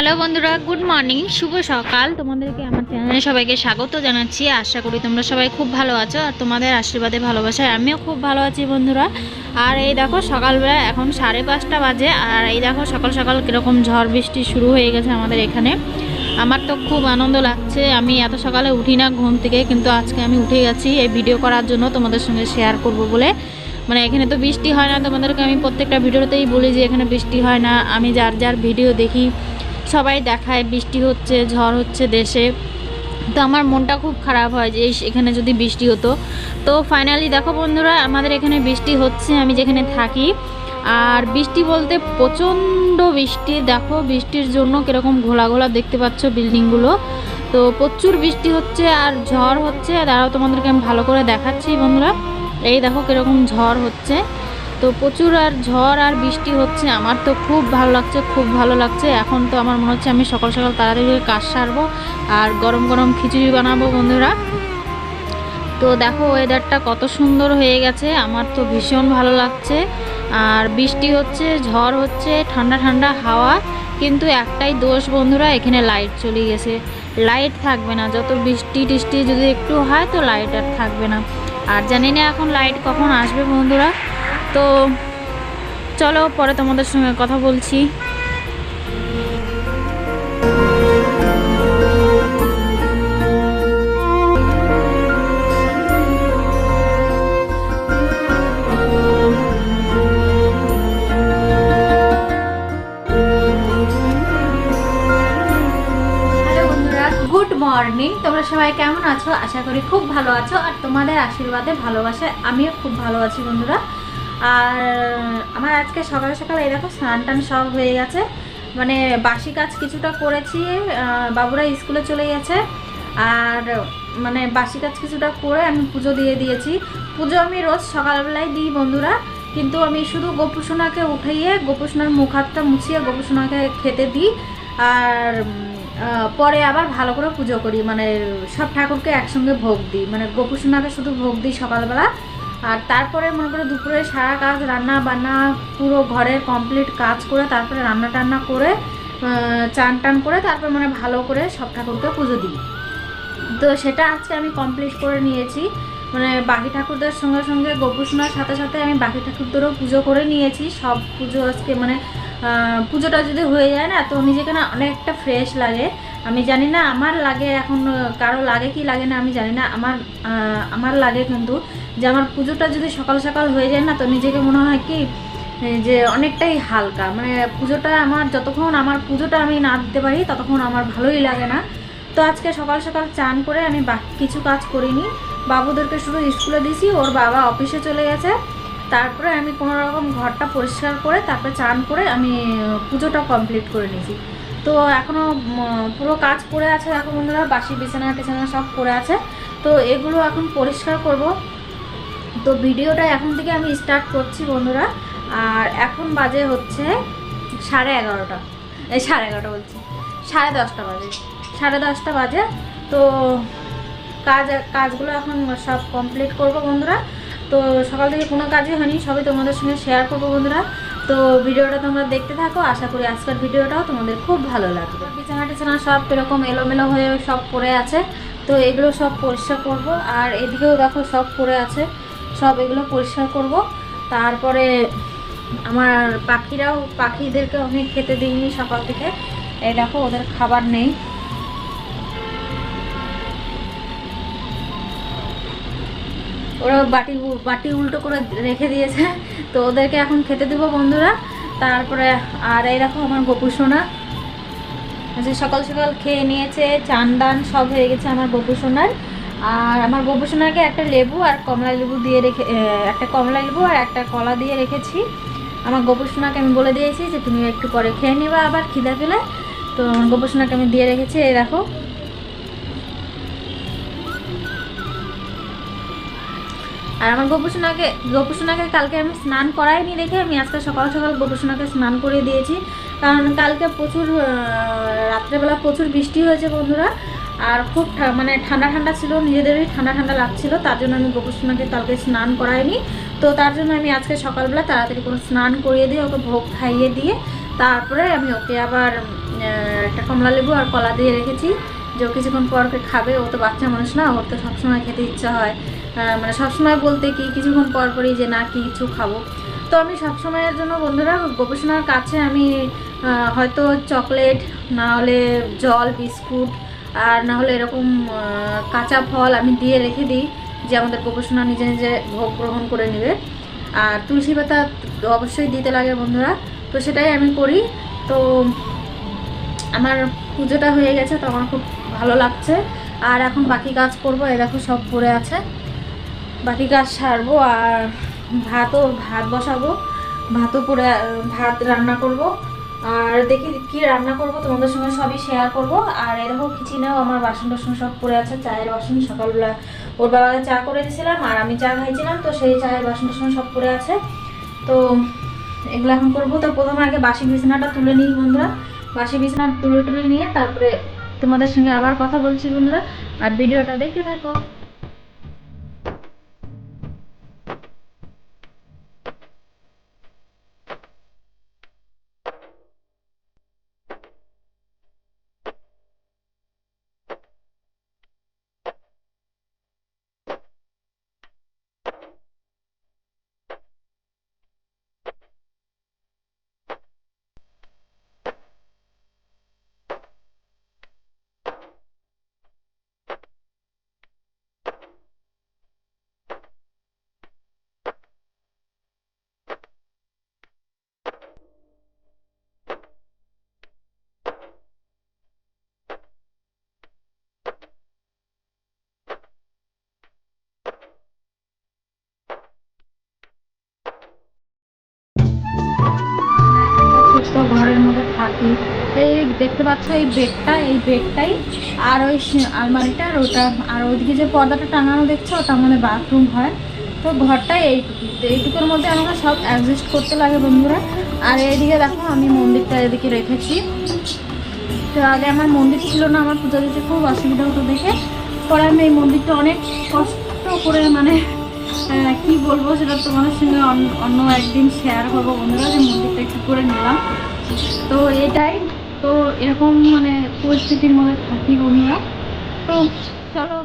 Hello বন্ধুরা, good morning, শুভ সকাল। তোমাদেরকে আমার চ্যানেলে সবাইকে স্বাগত জানাচ্ছি। আশা করি তোমরা সবাই খুব ভালো আছো আর তোমাদের আশীর্বাদে ভালোবাসায় আমিও খুব ভালো আছি বন্ধুরা। আর এই দেখো সকালবেলা এখন সাড়ে পাঁচটা বাজে আর এই দেখো সকাল সকাল কীরকম ঝড় বৃষ্টি শুরু হয়ে গেছে আমাদের এখানে। আমার তো খুব আনন্দ লাগছে, আমি এত সকালে উঠি না ঘুম থেকে, কিন্তু আজকে আমি উঠে গেছি এই ভিডিও করার জন্য তোমাদের সঙ্গে শেয়ার করব বলে। মানে এখানে তো বৃষ্টি হয় না, তোমাদেরকে আমি প্রত্যেকটা ভিডিওতেই বলি যে এখানে বৃষ্টি হয় না। আমি যার যার ভিডিও দেখি সবাই দেখায়, বৃষ্টি হচ্ছে, ঝড় হচ্ছে দেশে। তো আমার মনটা খুব খারাপ হয় যে এখানে যদি বৃষ্টি হতো। তো ফাইনালি দেখো বন্ধুরা, আমাদের এখানে বৃষ্টি হচ্ছে, আমি যেখানে থাকি। আর বৃষ্টি বলতে প্রচণ্ড বৃষ্টি। দেখো বৃষ্টির জন্য কীরকম ঘোলা ঘোলা দেখতে পাচ্ছ বিল্ডিংগুলো। তো প্রচুর বৃষ্টি হচ্ছে আর ঝড় হচ্ছে। দাঁড়াও তোমাদেরকে আমি ভালো করে দেখাচ্ছি বন্ধুরা। এই দেখো কীরকম ঝড় হচ্ছে। তো প্রচুর আর ঝড় আর বৃষ্টি হচ্ছে। আমার তো খুব ভালো লাগছে, খুব ভালো লাগছে। এখন তো আমার মনে হচ্ছে আমি সকাল সকাল তাড়াতাড়ি কাজ সারবো আর গরম গরম খিচুড়ি বানাবো বন্ধুরা। তো দেখো ওয়েদারটা কত সুন্দর হয়ে গেছে, আমার তো ভীষণ ভালো লাগছে। আর বৃষ্টি হচ্ছে, ঝড় হচ্ছে, ঠান্ডা ঠান্ডা হাওয়া, কিন্তু একটাই দোষ বন্ধুরা, এখানে লাইট চলে গেছে। লাইট থাকবে না, যত বৃষ্টি টিষ্টি যদি একটু হয়, তো লাইট আর থাকবে না। আর জানি না এখন লাইট কখন আসবে বন্ধুরা। তো চলো পরে তোমাদের সঙ্গে কথা বলছি। মর্নিং। তোমরা সবাই কেমন আছো? আশা করি খুব ভালো আছো। আর তোমাদের আশীর্বাদে, ভালোবাসায় আমিও খুব ভালো আছি বন্ধুরা। আর, আমার আজকে সকাল সকাল এই দেখো স্নান টান সব হয়ে গেছে। মানে বাসি কাজ কিছুটা করেছি বাবুরা স্কুলে চলে গেছে। আর মানে বাসি কাজ কিছুটা করে আমি পুজো দিয়ে দিয়েছি। পুজো আমি রোজ সকালবেলায় দিই বন্ধুরা, কিন্তু আমি শুধু গোপুসোনাকে উঠাইয়ে গোপুসোনার মুখ হাতটা মুছিয়ে গোপুসোনাকে খেতে দিই। আর পরে আবার ভালো করে পুজো করি। মানে সব ঠাকুরকে একসঙ্গে ভোগ দিই। মানে গোপুসোনাকে শুধু ভোগ দিই সকালবেলা। আর তারপরে মনে করো দুপুরে সারা কাজ, রান্না বান্না পুরো ঘরের কমপ্লিট কাজ করে তারপরে রান্না টান্না করে চান টান করে তারপর মানে ভালো করে সব ঠাকুরকে পুজো দিই। তো সেটা আজকে আমি কমপ্লিট করে নিয়েছি। মানে বাকি ঠাকুরদের সঙ্গে সঙ্গে গোপুসোনার সাথে সাথে আমি বাকি ঠাকুরদেরও পুজো করে নিয়েছি। সব পুজো আজকে মানে পুজোটা যদি হয়ে যায় না, তো নিজেকে না অনেকটা ফ্রেশ লাগে। আমি জানি না আমার লাগে এখন, কারও লাগে কি লাগে না আমি জানি না। আমার আমার লাগে কিন্তু যে আমার পুজোটা যদি সকাল সকাল হয়ে যায় না, তো নিজেকে মনে হয় কি যে অনেকটাই হালকা। মানে পুজোটা আমার, যতক্ষণ আমার পুজোটা আমি না দিতে পারি, ততক্ষণ আমার ভালোই লাগে না। তো আজকে সকাল সকাল চান করে আমি বাকি কিছু কাজ করিনি। বাবুদেরকে শুধু স্কুলে দিয়েছি, ওর বাবা অফিসে চলে গেছে। তারপরে আমি কোনো রকম ঘরটা পরিষ্কার করে, তারপরে চান করে আমি পুজোটা কমপ্লিট করে নিয়েছি। তো এখনও পুরো কাজ পড়ে আছে এখন বন্ধুরা, বাসি বিছানা টিছানা সব পড়ে আছে। তো এগুলো এখন পরিষ্কার করব। তো ভিডিওটা এখন থেকে আমি স্টার্ট করছি বন্ধুরা। আর এখন বাজে হচ্ছে সাড়ে এগারোটা। এই সাড়ে এগারোটা বলছি। সাড়ে দশটা বাজে। সাড়ে দশটা বাজে। তো কাজ, কাজগুলো এখন সব কমপ্লিট করব বন্ধুরা। তো সকাল থেকে কোনো কাজই হয়নি, সবই তোমাদের সঙ্গে শেয়ার করব বন্ধুরা। তো ভিডিওটা তোমরা দেখতে থাকো, আশা করি আজকের ভিডিওটাও তোমাদের খুব ভালো লাগবে। বিছানা টিছানা সব এরকম এলোমেলো হয়ে সব পড়ে আছে, তো এগুলো সব পরিষ্কার করব। আর এদিকেও দেখো সব পড়ে আছে, সব এগুলো পরিষ্কার করব। তারপরে আমার পাখিরাও, পাখিদেরকে আমি খেতে দিইনি সকাল থেকে। এই দেখো, ওদের খাবার নেই। ওরা বাটি বাটি উল্টো করে রেখে দিয়েছে। তো ওদেরকে এখন খেতে দেবো বন্ধুরা। তারপরে আর এই দেখো আমার গোপু সোনা। যে সকাল সকাল খেয়ে নিয়েছে, চান দান সব হয়ে গেছে আমার গোপু সোনার। আর আমার গোপু সোনাকে একটা লেবু আর কমলা লেবু দিয়ে রেখে একটা কমলা লেবু আর একটা কলা দিয়ে রেখেছি। আমার গোপু সোনাকে আমি বলে দিয়েছি যে তুমি একটু পরে খেয়ে নিবা, আবার খিদা পেলে। তো আমার গোপু সোনাকে আমি দিয়ে রেখেছি, এই দেখো। আর আমার গোপুসোনাকে গোপুসোনাকে কালকে আমি স্নান করাইনি দেখে আমি আজকে সকাল সকাল গোপুসোনাকে স্নান করে দিয়েছি। কারণ কালকে প্রচুর রাত্রেবেলা প্রচুর বৃষ্টি হয়েছে বন্ধুরা। আর খুব মানে ঠান্ডা ঠান্ডা ছিল, নিজেদেরই ঠান্ডা ঠান্ডা লাগছিল, তার জন্য আমি গোপুসোনাকে কালকে স্নান করাইনি। তো তার জন্য আমি আজকে সকালবেলা তাড়াতাড়ি কোনো স্নান করিয়ে দিয়ে ওকে ভোগ খাইয়ে দিয়ে তারপরে আমি ওকে আবার একটা কমলা লেবু আর কলা দিয়ে রেখেছি। যে কিছুক্ষণ পর ওকে খাবে, ও তো বাচ্চা মানুষ না, ওর তো সবসময় খেতে ইচ্ছা হয়। মানে সবসময় বলতে কি, কিছুক্ষণ পর পরই যে না কিছু খাব। তো আমি সবসময়ের জন্য বন্ধুরা গবেষণার কাছে আমি হয়তো চকলেট, না হলে জল, বিস্কুট, আর না হলে এরকম কাঁচা ফল আমি দিয়ে রেখে দিই, যে আমাদের গবেষণা নিজে নিজে ভোগ গ্রহণ করে নেবে। আর তুলসী পাতা অবশ্যই দিতে লাগে বন্ধুরা। তো সেটাই আমি করি। তো আমার পুজোটা হয়ে গেছে, তো আমার খুব ভালো লাগছে। আর এখন বাকি কাজ করব, এই দেখো সব পড়ে আছে। বাকি কাজ সারবো আর ভাতও, ভাত বসাবো। ভাতও পরে, ভাত রান্না করব। আর দেখি কি রান্না করব, তোমাদের সঙ্গে সবই শেয়ার করব। আর এরকম কিচেনেও আমার বাসন টাসন সব পড়ে আছে, চায়ের বাসন। সকালবেলা ওর বাবাকে চা করে দিয়েছিলাম, আর আমি চা খাইছিলাম, তো সেই চায়ের বাসন টাসন সব পড়ে আছে। তো এগুলো এখন করব। তো প্রথমে আগে বাসি বিছানাটা তুলে নিই বন্ধুরা। বাসি বিছানা তুলে তুলে নিয়ে তারপরে তোমাদের সঙ্গে আবার কথা বলছি বন্ধুরা। আর ভিডিওটা দেখতে থাকো। দেখতে পাচ্ছ এই বেডটা এই বেডটাই আর ওই আলমারিটা আর ওটা, আর ওইদিকে যে পর্দাটা টাঙানো দেখছ, ওটা আমাদের বাথরুম হয় তো ঘরটাই এইটুকু এইটুকুর মধ্যে আমাকে সব অ্যাডজাস্ট করতে লাগে বন্ধুরা। আর এইদিকে দেখো, আমি মন্দিরটা এদিকে রেখেছি। তো আগে আমার মন্দির ছিল না, আমার পুজো দিতে খুব অসুবিধা হতো দেখে। পরে আমি এই মন্দিরটা অনেক কষ্ট করে মানে কি বলব সেটা তোমাদের সঙ্গে অন্য- অন্য একদিন শেয়ার করব বন্ধুরা, যে মন্দিরটা একটু করে নিলাম। তো এটাই তো এরকম মানে পরিস্থিতির মধ্যে থাকি আমরা তো চলো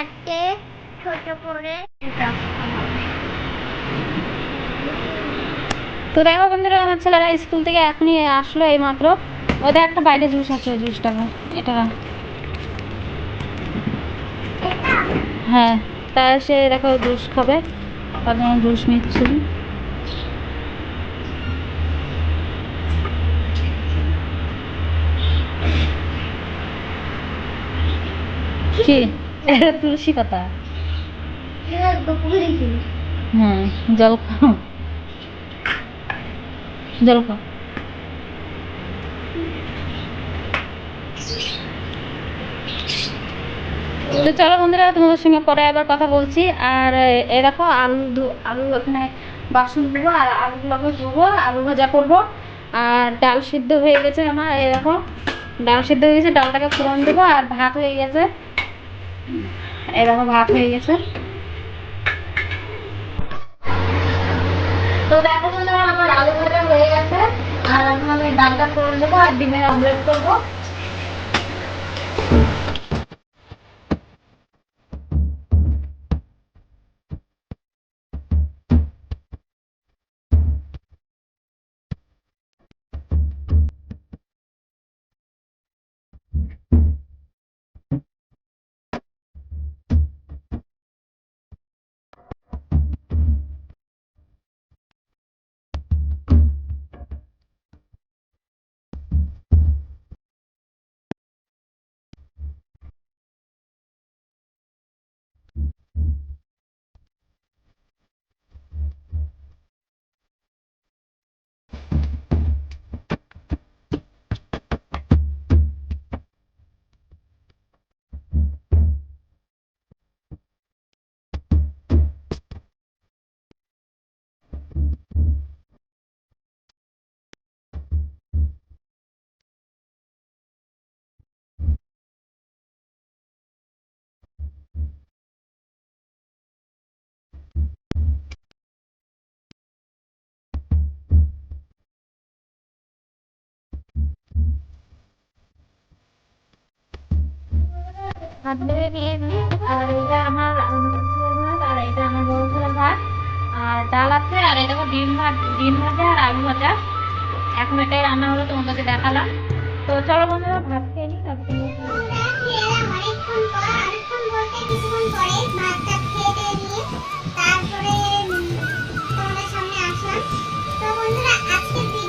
কাটে ছোট করে তো দেখো বন্ধুরা, আমার ছেলেরা স্কুল থেকে এখনই আসলো এই মাত্র ওদের একটা বাইরে জুস আছে জুসটা এটা হ্যাঁ তা সে দেখো জুস খাবে, তার জুস নিচ্ছি। কি? এটা তুলসী পাতা। হ্যাঁ জল খাও। জল খাও। তো চলো বন্ধুরা তোমাদের সঙ্গে পরে আবার কথা বলছি। আর এ- দেখো আলু আলু এখানে বাসন ধুবো আর আলুগুলোকে ধুবো আলু ভাজা করব। আর ডাল সিদ্ধ হয়ে গেছে আমার এই দেখো। ডাল সিদ্ধ হয়ে গেছে ডালটাকে ফোড়ন দেবো আর ভাত হয়ে গেছে। দেখো ভাত হয়ে গেছে। তো দেখো আমার আলু ভাজা হয়ে গেছে। আর এখন আমি ডালটা করে নেব আর ডিমের অমলেট করব। ভাত ভেবে নিয়েছি আর এটা আমার ভাত আর এটা আমার বড় ছেলের ভাত আর ডাল আছে আর এটা ডিম ভাত ডিম ভাজা আলু ভাজা এখন রান্না হলো তোমাদেরকে দেখালাম তো চলো বন্ধুরা ভাত খেয়ে নিই তারপরে তারপরে তোমাদের সামনে আসলাম তো বন্ধুরা আজকে